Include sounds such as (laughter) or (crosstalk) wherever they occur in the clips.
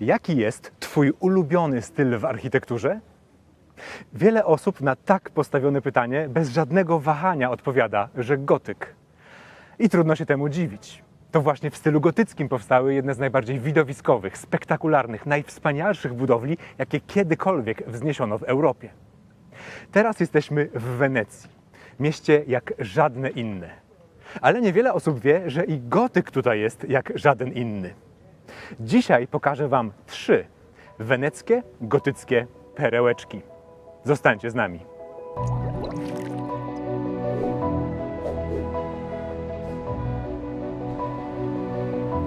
Jaki jest Twój ulubiony styl w architekturze? Wiele osób na tak postawione pytanie bez żadnego wahania odpowiada, że gotyk. I trudno się temu dziwić. To właśnie w stylu gotyckim powstały jedne z najbardziej widowiskowych, spektakularnych, najwspanialszych budowli, jakie kiedykolwiek wzniesiono w Europie. Teraz jesteśmy w Wenecji, mieście jak żadne inne. Ale niewiele osób wie, że i gotyk tutaj jest jak żaden inny. Dzisiaj pokażę Wam trzy weneckie, gotyckie perełeczki. Zostańcie z nami.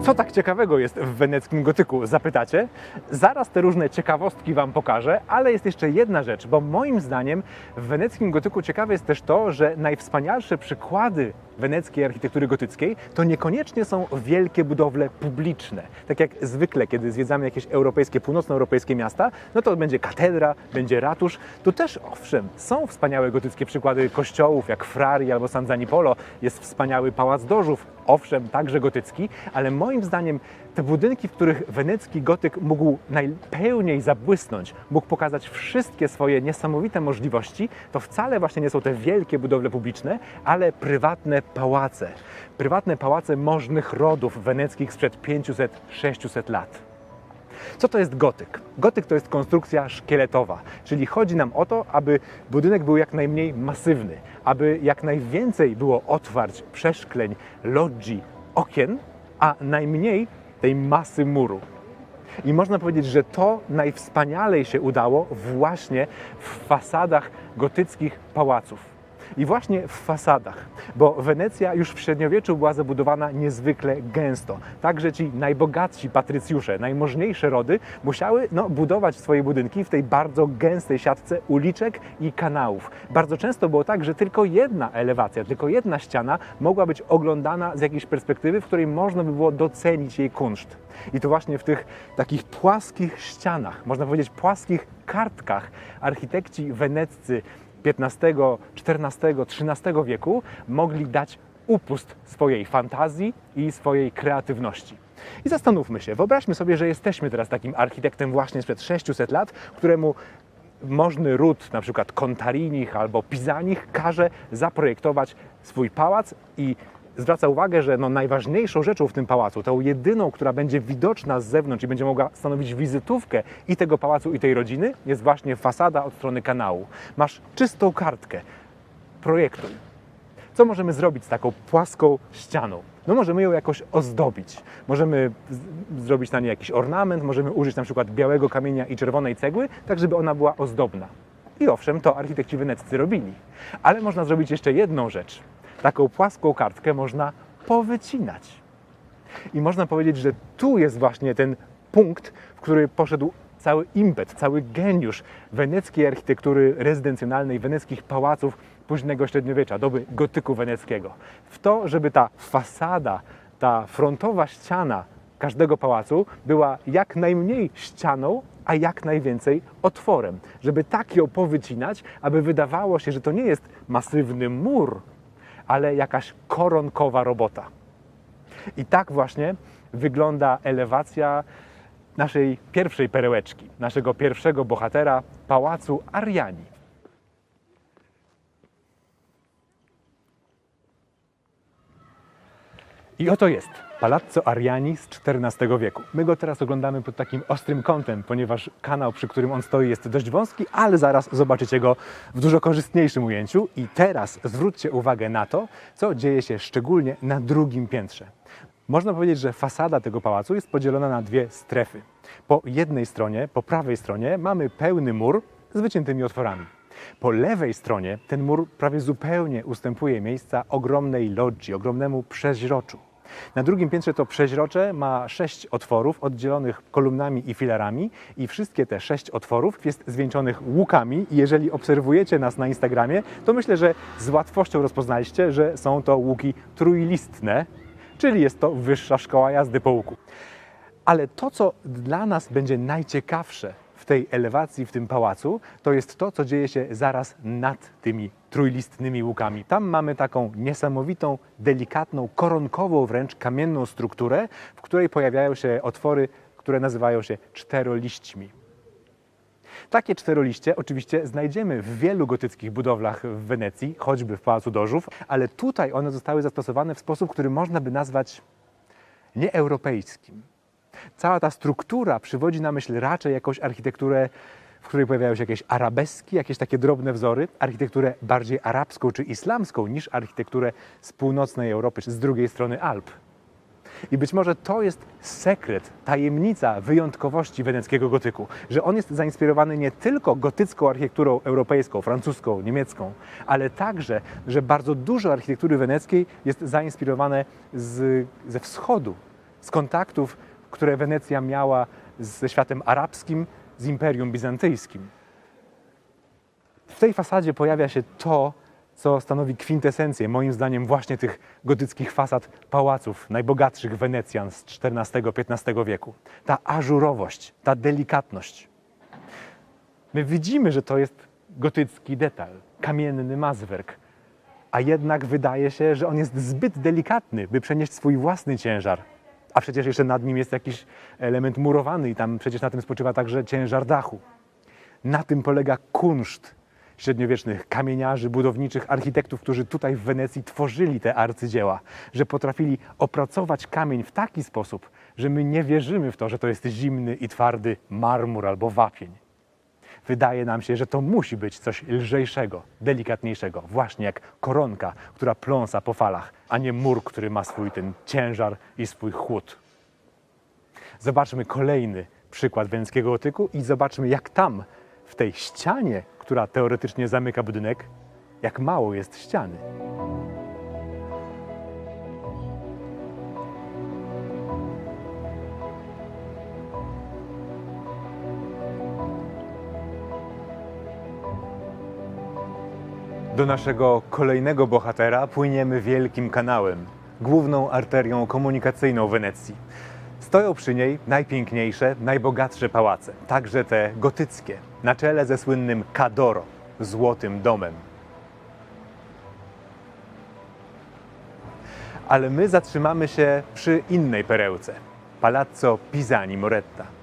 Co tak ciekawego jest w weneckim gotyku, zapytacie? Zaraz te różne ciekawostki Wam pokażę, ale jest jeszcze jedna rzecz, bo moim zdaniem w weneckim gotyku ciekawe jest też to, że najwspanialsze przykłady weneckiej architektury gotyckiej to niekoniecznie są wielkie budowle publiczne. Tak jak zwykle, kiedy zwiedzamy jakieś europejskie, północnoeuropejskie miasta, no to będzie katedra, będzie ratusz. Tu też owszem, są wspaniałe gotyckie przykłady kościołów, jak Frari albo San Zanipolo. Jest wspaniały Pałac Dożów, owszem, także gotycki, ale moim zdaniem te budynki, w których wenecki gotyk mógł najpełniej zabłysnąć, mógł pokazać wszystkie swoje niesamowite możliwości, to wcale właśnie nie są te wielkie budowle publiczne, ale prywatne pałace. Prywatne pałace możnych rodów weneckich sprzed 500-600 lat. Co to jest gotyk? Gotyk to jest konstrukcja szkieletowa, czyli chodzi nam o to, aby budynek był jak najmniej masywny, aby jak najwięcej było otwarć, przeszkleń, logii, okien, a najmniej tej masy muru. I można powiedzieć, że to najwspanialej się udało właśnie w fasadach gotyckich pałaców. I właśnie w fasadach, bo Wenecja już w średniowieczu była zabudowana niezwykle gęsto. Także ci najbogatsi patrycjusze, najmożniejsze rody musiały no, budować swoje budynki w tej bardzo gęstej siatce uliczek i kanałów. Bardzo często było tak, że tylko jedna elewacja, tylko jedna ściana mogła być oglądana z jakiejś perspektywy, w której można by było docenić jej kunszt. I to właśnie w tych takich płaskich ścianach, można powiedzieć płaskich kartkach, architekci weneccy XV, XIV, XIII wieku mogli dać upust swojej fantazji i swojej kreatywności. I zastanówmy się, wyobraźmy sobie, że jesteśmy teraz takim architektem właśnie sprzed 600 lat, któremu możny ród, na przykład Contarinich albo Pisanich, każe zaprojektować swój pałac i zwraca uwagę, że no najważniejszą rzeczą w tym pałacu, tą jedyną, która będzie widoczna z zewnątrz i będzie mogła stanowić wizytówkę i tego pałacu, i tej rodziny, jest właśnie fasada od strony kanału. Masz czystą kartkę, projektuj. Co możemy zrobić z taką płaską ścianą? No możemy ją jakoś ozdobić. Możemy zrobić na niej jakiś ornament, możemy użyć na przykład białego kamienia i czerwonej cegły, tak żeby ona była ozdobna. I owszem, to architekci weneccy robili. Ale można zrobić jeszcze jedną rzecz. Taką płaską kartkę można powycinać. I można powiedzieć, że tu jest właśnie ten punkt, w który poszedł cały impet, cały geniusz weneckiej architektury rezydencjonalnej, weneckich pałaców późnego średniowiecza, doby gotyku weneckiego. W to, żeby ta fasada, ta frontowa ściana każdego pałacu była jak najmniej ścianą, a jak najwięcej otworem. Żeby tak ją powycinać, aby wydawało się, że to nie jest masywny mur, ale jakaś koronkowa robota. I tak właśnie wygląda elewacja naszej pierwszej perełeczki, naszego pierwszego bohatera, pałacu Ariani. I oto jest Palazzo Ariani z XIV wieku. My go teraz oglądamy pod takim ostrym kątem, ponieważ kanał, przy którym on stoi, jest dość wąski, ale zaraz zobaczycie go w dużo korzystniejszym ujęciu. I teraz zwróćcie uwagę na to, co dzieje się szczególnie na drugim piętrze. Można powiedzieć, że fasada tego pałacu jest podzielona na dwie strefy. Po jednej stronie, po prawej stronie, mamy pełny mur z wyciętymi otworami. Po lewej stronie ten mur prawie zupełnie ustępuje miejsca ogromnej logii, ogromnemu przeźroczu. Na drugim piętrze to przeźrocze ma sześć otworów oddzielonych kolumnami i filarami i wszystkie te sześć otworów jest zwieńczonych łukami i jeżeli obserwujecie nas na Instagramie, to myślę, że z łatwością rozpoznaliście, że są to łuki trójlistne, czyli jest to wyższa szkoła jazdy po łuku. Ale to, co dla nas będzie najciekawsze tej elewacji, w tym pałacu, to jest to, co dzieje się zaraz nad tymi trójlistnymi łukami. Tam mamy taką niesamowitą, delikatną, koronkową wręcz kamienną strukturę, w której pojawiają się otwory które nazywają się czteroliśćmi. Takie czteroliście oczywiście znajdziemy w wielu gotyckich budowlach w Wenecji, choćby w Pałacu Dożów, ale tutaj one zostały zastosowane w sposób, który można by nazwać nieeuropejskim. Cała ta struktura przywodzi na myśl raczej jakąś architekturę, w której pojawiają się jakieś arabeski, jakieś takie drobne wzory, architekturę bardziej arabską czy islamską niż architekturę z północnej Europy, czy z drugiej strony Alp. I być może to jest sekret, tajemnica wyjątkowości weneckiego gotyku, że on jest zainspirowany nie tylko gotycką architekturą europejską, francuską, niemiecką, ale także, że bardzo dużo architektury weneckiej jest zainspirowane z, ze wschodu, z kontaktów, które Wenecja miała ze światem arabskim, z Imperium Bizantyjskim. W tej fasadzie pojawia się to, co stanowi kwintesencję, moim zdaniem, właśnie tych gotyckich fasad pałaców najbogatszych Wenecjan z XIV-XV wieku. Ta ażurowość, ta delikatność. My widzimy, że to jest gotycki detal, kamienny mazwerk, a jednak wydaje się, że on jest zbyt delikatny, by przenieść swój własny ciężar. A przecież jeszcze nad nim jest jakiś element murowany i tam przecież na tym spoczywa także ciężar dachu. Na tym polega kunszt średniowiecznych kamieniarzy, budowniczych, architektów, którzy tutaj w Wenecji tworzyli te arcydzieła, że potrafili opracować kamień w taki sposób, że my nie wierzymy w to, że to jest zimny i twardy marmur albo wapień. Wydaje nam się, że to musi być coś lżejszego, delikatniejszego, właśnie jak koronka, która pląsa po falach, a nie mur, który ma swój ten ciężar i swój chłód. Zobaczmy kolejny przykład weneckiego gotyku i zobaczmy, jak tam, w tej ścianie, która teoretycznie zamyka budynek, jak mało jest ściany. Do naszego kolejnego bohatera płyniemy wielkim kanałem, główną arterią komunikacyjną Wenecji. Stoją przy niej najpiękniejsze, najbogatsze pałace, także te gotyckie, na czele ze słynnym Cadoro, złotym domem. Ale my zatrzymamy się przy innej perełce Palazzo Pisani Moretta.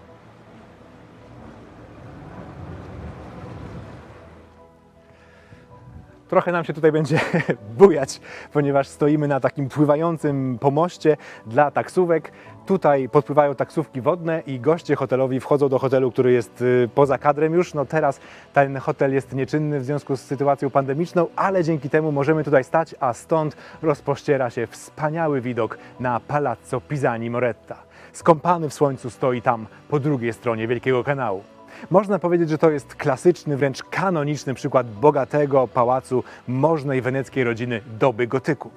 Trochę nam się tutaj będzie (laughs) bujać, ponieważ stoimy na takim pływającym pomoście dla taksówek. Tutaj podpływają taksówki wodne i goście hotelowi wchodzą do hotelu, który jest y, poza kadrem już. No teraz ten hotel jest nieczynny w związku z sytuacją pandemiczną, ale dzięki temu możemy tutaj stać, a stąd rozpościera się wspaniały widok na Palazzo Pisani Moretta. Skąpany w słońcu stoi tam po drugiej stronie Wielkiego Kanału. Można powiedzieć, że to jest klasyczny, wręcz kanoniczny przykład bogatego pałacu możnej weneckiej rodziny doby gotyku.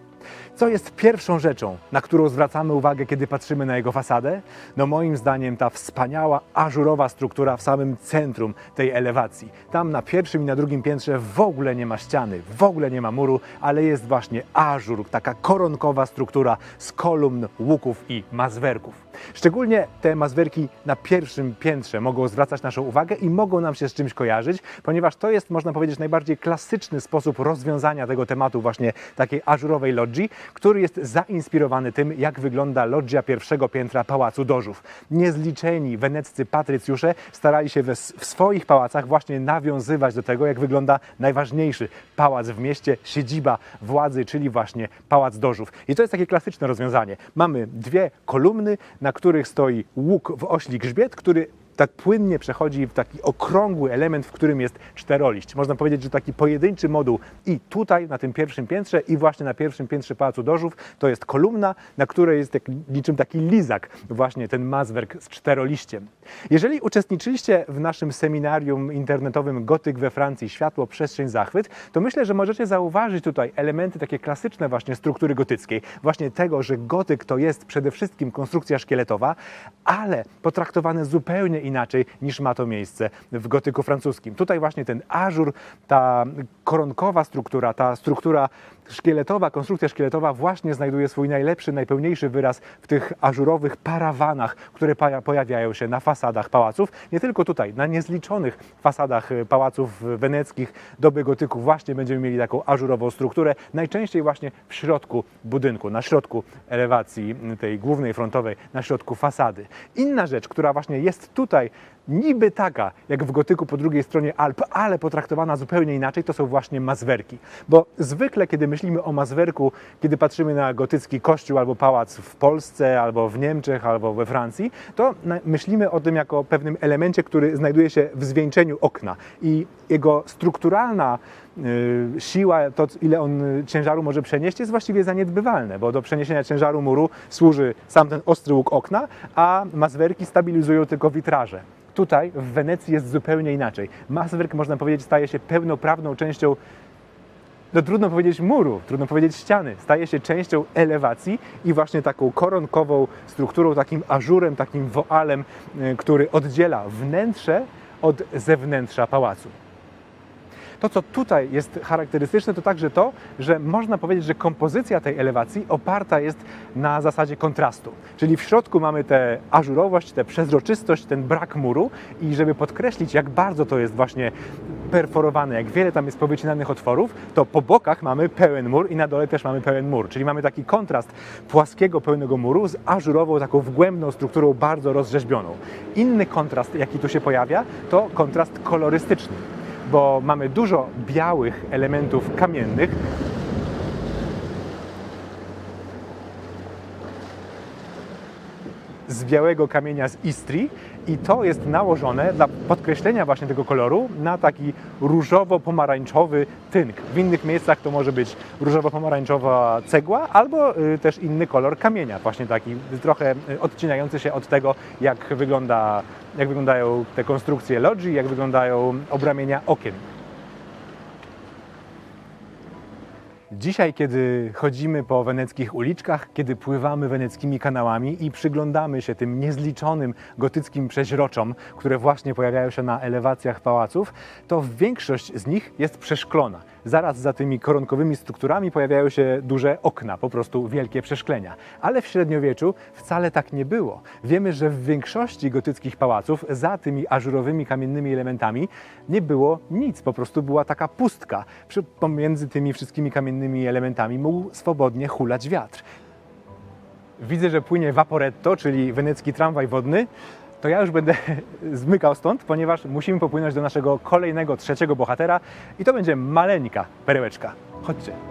Co jest pierwszą rzeczą, na którą zwracamy uwagę, kiedy patrzymy na jego fasadę? No moim zdaniem ta wspaniała, ażurowa struktura w samym centrum tej elewacji. Tam na pierwszym i na drugim piętrze w ogóle nie ma ściany, w ogóle nie ma muru, ale jest właśnie ażur, taka koronkowa struktura z kolumn, łuków i mazwerków. Szczególnie te mazwerki na pierwszym piętrze mogą zwracać naszą uwagę i mogą nam się z czymś kojarzyć, ponieważ to jest, można powiedzieć, najbardziej klasyczny sposób rozwiązania tego tematu właśnie takiej ażurowej logii, który jest zainspirowany tym, jak wygląda loggia pierwszego piętra Pałacu Dożów. Niezliczeni weneccy patrycjusze starali się we, w swoich pałacach właśnie nawiązywać do tego, jak wygląda najważniejszy pałac w mieście, siedziba władzy, czyli właśnie Pałac Dożów. I to jest takie klasyczne rozwiązanie. Mamy dwie kolumny, na których stoi łuk w ośli grzbiet, który tak płynnie przechodzi w taki okrągły element, w którym jest czteroliść. Można powiedzieć, że taki pojedynczy moduł i tutaj na tym pierwszym piętrze i właśnie na pierwszym piętrze Pałacu Dożów to jest kolumna, na której jest jak, niczym taki lizak właśnie ten mazwerk z czteroliściem. Jeżeli uczestniczyliście w naszym seminarium internetowym Gotyk we Francji, Światło, Przestrzeń, Zachwyt, to myślę, że możecie zauważyć tutaj elementy takie klasyczne właśnie struktury gotyckiej. Właśnie tego, że gotyk to jest przede wszystkim konstrukcja szkieletowa, ale potraktowane zupełnie inaczej niż ma to miejsce w gotyku francuskim. Tutaj właśnie ten ażur, ta koronkowa struktura, ta struktura szkieletowa, konstrukcja szkieletowa właśnie znajduje swój najlepszy, najpełniejszy wyraz w tych ażurowych parawanach, które pojawiają się na fasadach pałaców. Nie tylko tutaj, na niezliczonych fasadach y, pałaców weneckich doby gotyku właśnie będziemy mieli taką ażurową strukturę, najczęściej właśnie w środku budynku, na środku elewacji y, tej głównej frontowej, na środku fasady. Inna rzecz, która właśnie jest tutaj niby taka, jak w gotyku po drugiej stronie Alp, ale potraktowana zupełnie inaczej, to są właśnie mazwerki. Bo zwykle, kiedy myślimy o mazwerku, kiedy patrzymy na gotycki kościół albo pałac w Polsce, albo w Niemczech, albo we Francji, to myślimy o tym jako pewnym elemencie, który znajduje się w zwieńczeniu okna i jego strukturalna y, siła, to ile on ciężaru może przenieść, jest właściwie zaniedbywalne, bo do przeniesienia ciężaru muru służy sam ten ostry łuk okna, a mazwerki stabilizują tylko witraże. Tutaj w Wenecji jest zupełnie inaczej. Mazwerk, można powiedzieć, staje się pełnoprawną częścią no trudno powiedzieć muru, trudno powiedzieć ściany. Staje się częścią elewacji i właśnie taką koronkową strukturą, takim ażurem, takim woalem, y, który oddziela wnętrze od zewnętrza pałacu. To, co tutaj jest charakterystyczne, to także to, że można powiedzieć, że kompozycja tej elewacji oparta jest na zasadzie kontrastu. Czyli w środku mamy tę ażurowość, tę przezroczystość, ten brak muru i żeby podkreślić, jak bardzo to jest właśnie perforowane, jak wiele tam jest powycinanych otworów, to po bokach mamy pełen mur i na dole też mamy pełen mur. Czyli mamy taki kontrast płaskiego, pełnego muru z ażurową, taką wgłębną strukturą bardzo rozrzeźbioną. Inny kontrast, jaki tu się pojawia, to kontrast kolorystyczny bo mamy dużo białych elementów kamiennych. Z białego kamienia z Istrii i to jest nałożone dla podkreślenia właśnie tego koloru na taki różowo-pomarańczowy tynk. W innych miejscach to może być różowo-pomarańczowa cegła albo y, też inny kolor kamienia, właśnie taki trochę y, odcinający się od tego, jak, wygląda, jak wyglądają te konstrukcje logii, jak wyglądają obramienia okien. Dzisiaj, kiedy chodzimy po weneckich uliczkach, kiedy pływamy weneckimi kanałami i przyglądamy się tym niezliczonym gotyckim przeźroczom, które właśnie pojawiają się na elewacjach pałaców, to większość z nich jest przeszklona. Zaraz za tymi koronkowymi strukturami pojawiają się duże okna, po prostu wielkie przeszklenia. Ale w średniowieczu wcale tak nie było. Wiemy, że w większości gotyckich pałaców za tymi ażurowymi kamiennymi elementami nie było nic, po prostu była taka pustka. Pomiędzy tymi wszystkimi kamiennymi elementami mógł swobodnie hulać wiatr. Widzę, że płynie Vaporetto, czyli wenecki tramwaj wodny. To ja już będę (laughs) zmykał stąd, ponieważ musimy popłynąć do naszego kolejnego, trzeciego bohatera i to będzie maleńka perełeczka. Chodźcie.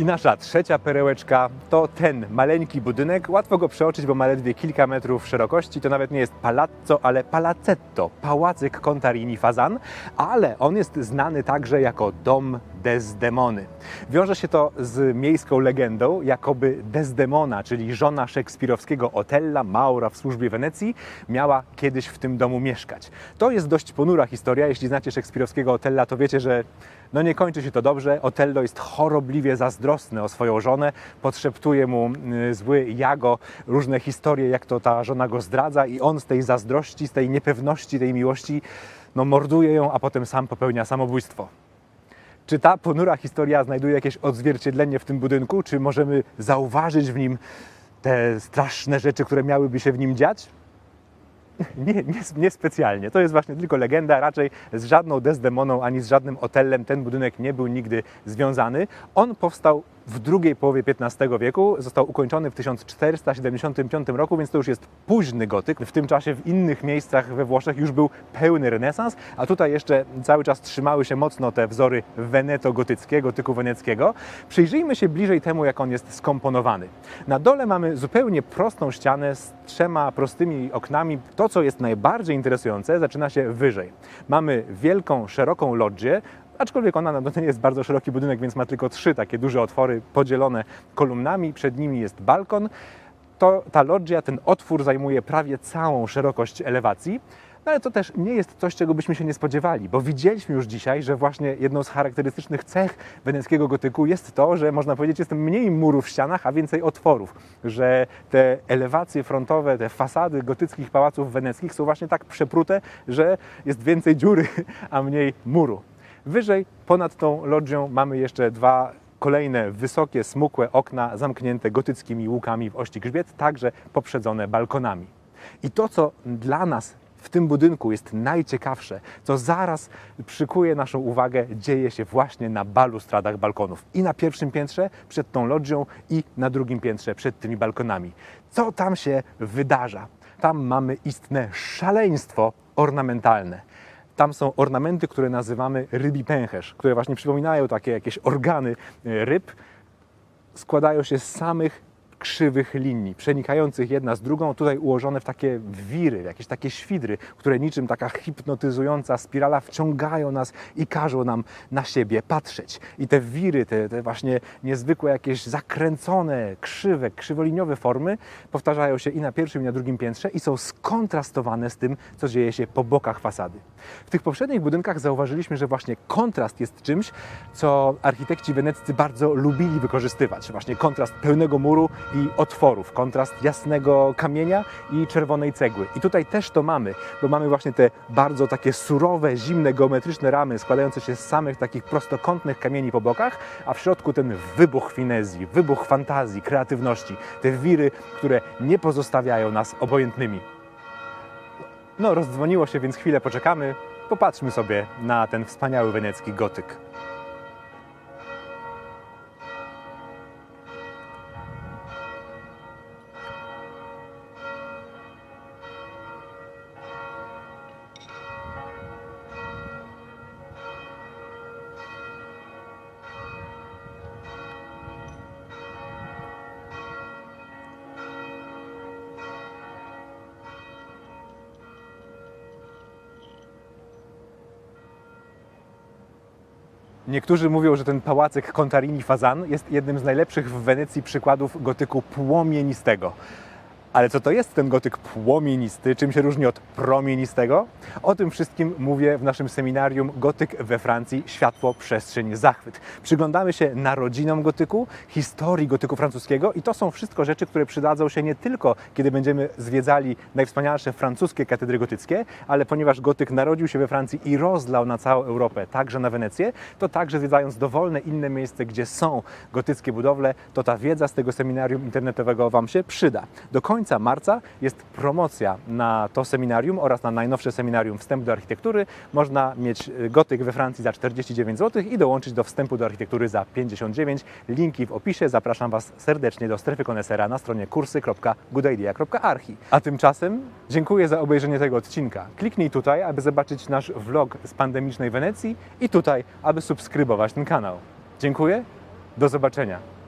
I nasza trzecia perełeczka to ten maleńki budynek. Łatwo go przeoczyć, bo ma ledwie kilka metrów szerokości. To nawet nie jest palazzo, ale palacetto, pałacyk Contarini Fazan, ale on jest znany także jako dom Desdemony. Wiąże się to z miejską legendą, jakoby Desdemona, czyli żona szekspirowskiego Otella, Maura w służbie Wenecji, miała kiedyś w tym domu mieszkać. To jest dość ponura historia. Jeśli znacie szekspirowskiego Otella, to wiecie, że no nie kończy się to dobrze. Otello jest chorobliwie zazdrosny o swoją żonę, podszeptuje mu y, zły Jago różne historie, jak to ta żona go zdradza i on z tej zazdrości, z tej niepewności, tej miłości, no morduje ją, a potem sam popełnia samobójstwo. Czy ta ponura historia znajduje jakieś odzwierciedlenie w tym budynku? Czy możemy zauważyć w nim te straszne rzeczy, które miałyby się w nim dziać? (laughs) Nie, nie, nie specjalnie. To jest właśnie tylko legenda. Raczej z żadną Desdemoną ani z żadnym Otellem ten budynek nie był nigdy związany. On powstał w drugiej połowie XV wieku, został ukończony w 1475 roku, więc to już jest późny gotyk. W tym czasie w innych miejscach we Włoszech już był pełny renesans, a tutaj jeszcze cały czas trzymały się mocno te wzory weneto-gotyckie, gotyku weneckiego. Przyjrzyjmy się bliżej temu, jak on jest skomponowany. Na dole mamy zupełnie prostą ścianę z trzema prostymi oknami. To, co jest najbardziej interesujące, zaczyna się wyżej. Mamy wielką, szeroką lodżię, aczkolwiek ona no, to nie jest bardzo szeroki budynek, więc ma tylko trzy takie duże otwory podzielone kolumnami. Przed nimi jest balkon. To, ta loggia, ten otwór zajmuje prawie całą szerokość elewacji. No ale to też nie jest coś, czego byśmy się nie spodziewali, bo widzieliśmy już dzisiaj, że właśnie jedną z charakterystycznych cech weneckiego gotyku jest to, że można powiedzieć, jest mniej murów w ścianach, a więcej otworów. Że te elewacje frontowe, te fasady gotyckich pałaców weneckich są właśnie tak przeprute, że jest więcej dziury, (laughs) a mniej muru. Wyżej, ponad tą lodżią, mamy jeszcze dwa kolejne wysokie, smukłe okna zamknięte gotyckimi łukami w ości grzbiet, także poprzedzone balkonami. I to, co dla nas w tym budynku jest najciekawsze, co zaraz przykuje naszą uwagę, dzieje się właśnie na balustradach balkonów. I na pierwszym piętrze przed tą lodżią, i na drugim piętrze przed tymi balkonami. Co tam się wydarza? Tam mamy istne szaleństwo ornamentalne. Tam są ornamenty, które nazywamy rybi pęcherz, które właśnie przypominają takie jakieś organy e, ryb. Składają się z samych krzywych linii, przenikających jedna z drugą, tutaj ułożone w takie wiry, jakieś takie świdry, które niczym taka hipnotyzująca spirala wciągają nas i każą nam na siebie patrzeć. I te wiry, te, te właśnie niezwykłe jakieś zakręcone, krzywe, krzywoliniowe formy powtarzają się i na pierwszym, i na drugim piętrze i są skontrastowane z tym, co dzieje się po bokach fasady. W tych poprzednich budynkach zauważyliśmy, że właśnie kontrast jest czymś, co architekci weneccy bardzo lubili wykorzystywać. Właśnie kontrast pełnego muru i otworów, kontrast jasnego kamienia i czerwonej cegły. I tutaj też to mamy, bo mamy właśnie te bardzo takie surowe, zimne, geometryczne ramy składające się z samych takich prostokątnych kamieni po bokach, a w środku ten wybuch finezji, wybuch fantazji, kreatywności, te wiry, które nie pozostawiają nas obojętnymi. No, rozdzwoniło się, więc chwilę poczekamy. Popatrzmy sobie na ten wspaniały wenecki gotyk. Niektórzy mówią, że ten pałacyk Contarini Fazan jest jednym z najlepszych w Wenecji przykładów gotyku płomienistego. Ale co to jest ten gotyk płomienisty? Czym się różni od promienistego? O tym wszystkim mówię w naszym seminarium Gotyk we Francji Światło, Przestrzeń, Zachwyt. Przyglądamy się narodzinom gotyku, historii gotyku francuskiego i to są wszystko rzeczy, które przydadzą się nie tylko, kiedy będziemy zwiedzali najwspanialsze francuskie katedry gotyckie, ale ponieważ gotyk narodził się we Francji i rozlał na całą Europę, także na Wenecję, to także zwiedzając dowolne inne miejsce, gdzie są gotyckie budowle, to ta wiedza z tego seminarium internetowego Wam się przyda. Do końca marca jest promocja na to seminarium oraz na najnowsze seminarium Wstęp do architektury. Można mieć y, gotyk we Francji za 49 zł i dołączyć do wstępu do architektury za 59. Linki w opisie. Zapraszam Was serdecznie do strefy konesera na stronie kursy.goodidea.archi. A tymczasem dziękuję za obejrzenie tego odcinka. Kliknij tutaj, aby zobaczyć nasz vlog z pandemicznej Wenecji i tutaj, aby subskrybować ten kanał. Dziękuję. Do zobaczenia.